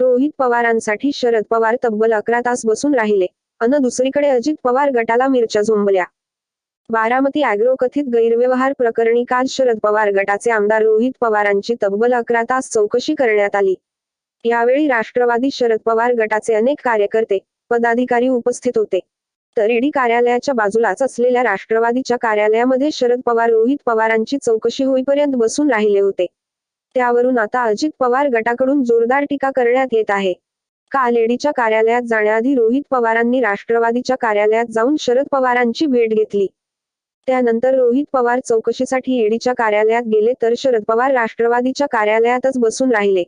रोहित पवारांसाठी शरद पवार तब्बल अकरा तास बसून राहिले. अन दुसरीकडे अजित पवार गटाला मिरच्या झोंबल्या. बारामती अॅग्रो कथित गैरव्यवहार प्रकरणी काल शरद पवार गटाचे आमदार रोहित पवारांची तब्बल अकरा तास चौकशी करण्यात आली. यावेळी राष्ट्रवादी शरद पवार गटाचे अनेक कार्यकर्ते पदाधिकारी उपस्थित होते. तर ईडी कार्यालयाच्या बाजूलाच असलेल्या राष्ट्रवादीच्या कार्यालयामध्ये शरद पवार रोहित पवारांची चौकशी होईपर्यंत बसून राहिले होते. त्यावरून आता अजित पवार गटाकडून जोरदार टीका करण्यात येत आहे. कालेडीच्या कार्यालयात जाण्याआधी रोहित पवारांनी राष्ट्रवादीच्या कार्यालयात जाऊन शरद पवारांची भेट घेतली. त्यानंतर रोहित पवार चौकशीसाठी ईडीच्या कार्यालयात गेले तर शरद पवार राष्ट्रवादीच्या कार्यालयातच बसून राहिले.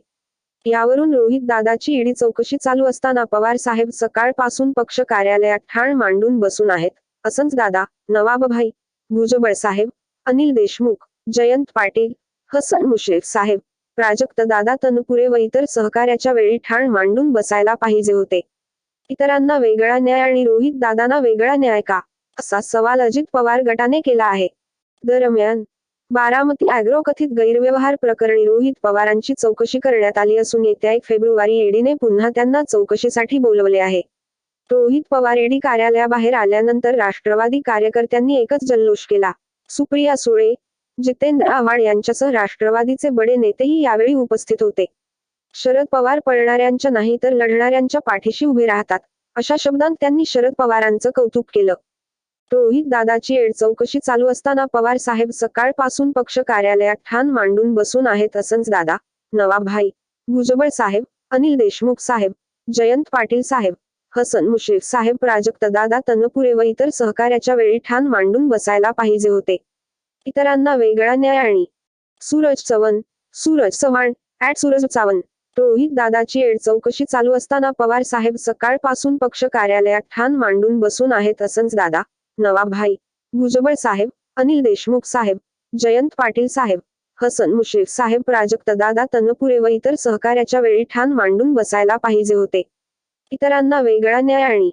यावरून रोहित दादाची ईडी चौकशी चालू असताना पवार साहेब सकाळपासून पक्ष कार्यालयात ठाण मांडून बसून आहेत. असंच दादा नवाबभाई भुजबळ साहेब अनिल देशमुख जयंत पाटील हसन मुशेफ साहेब. प्राजक्त दादा तनपुरे व इतर सहकार्याच्या वेळी ठाण मांडून बसायला पाहिजे होते. इतरांना वेगळा न्याय आणि रोहित दादांना वेगळा न्याय का? असा सवाल अजित पवार गटाने केला आहे. दरम्यान बारामती अॅग्रो कथित गैरव्यवहार प्रकरणी रोहित पवारांची चौकशी करण्यात आली असून येत्या एक फेब्रुवारी ईडीने पुन्हा त्यांना चौकशीसाठी बोलवले आहे. रोहित पवार ईडी कार्यालयाबाहेर आल्यानंतर राष्ट्रवादी कार्यकर्त्यांनी एकच जल्लोष केला. सुप्रिया सुळे जितेंद्र आव्हाड यांच्यासह राष्ट्रवादीचे बडे नेतेही यावेळी उपस्थित होते. शरद पवार पळणाऱ्यांच्या नाही तर लढणाऱ्यांच्या पाठीशी उभे राहतात अशा शब्दांत त्यांनी शरद पवारांचं कौतुक केलं. रोहित दादाची एड चौकशी चालू असताना पवार साहेब सकाळपासून पक्ष कार्यालयात ठाण मांडून बसून आहेत असंच दादा नवाबभाई भुजबळ साहेब अनिल देशमुख साहेब जयंत पाटील साहेब हसन मुश्रीफ साहेब प्राजक्त दादा तनपुरे व इतर सहकार्याच्या वेळी ठाण मांडून बसायला पाहिजे होते. इतरांना वेगळा न्याय आणि सूरज चव्हाण सूरज चव्हाण ऍट सूरज चव्हाण रोहित दादाची एड चौकशी चालू असताना पवार साहेब सकाळपासून पक्ष कार्यालयात ठाण मांडून बसून आहेत असंच दादा नवाबभाई भुजबळ साहेब अनिल देशमुख साहेब जयंत पाटील साहेब हसन मुश्रीफ साहेब प्राजक्त दादा तनपुरे व इतर सहकार्याच्या वेळी ठाण मांडून बसायला पाहिजे होते. इतरांना वेगळा न्याय आणि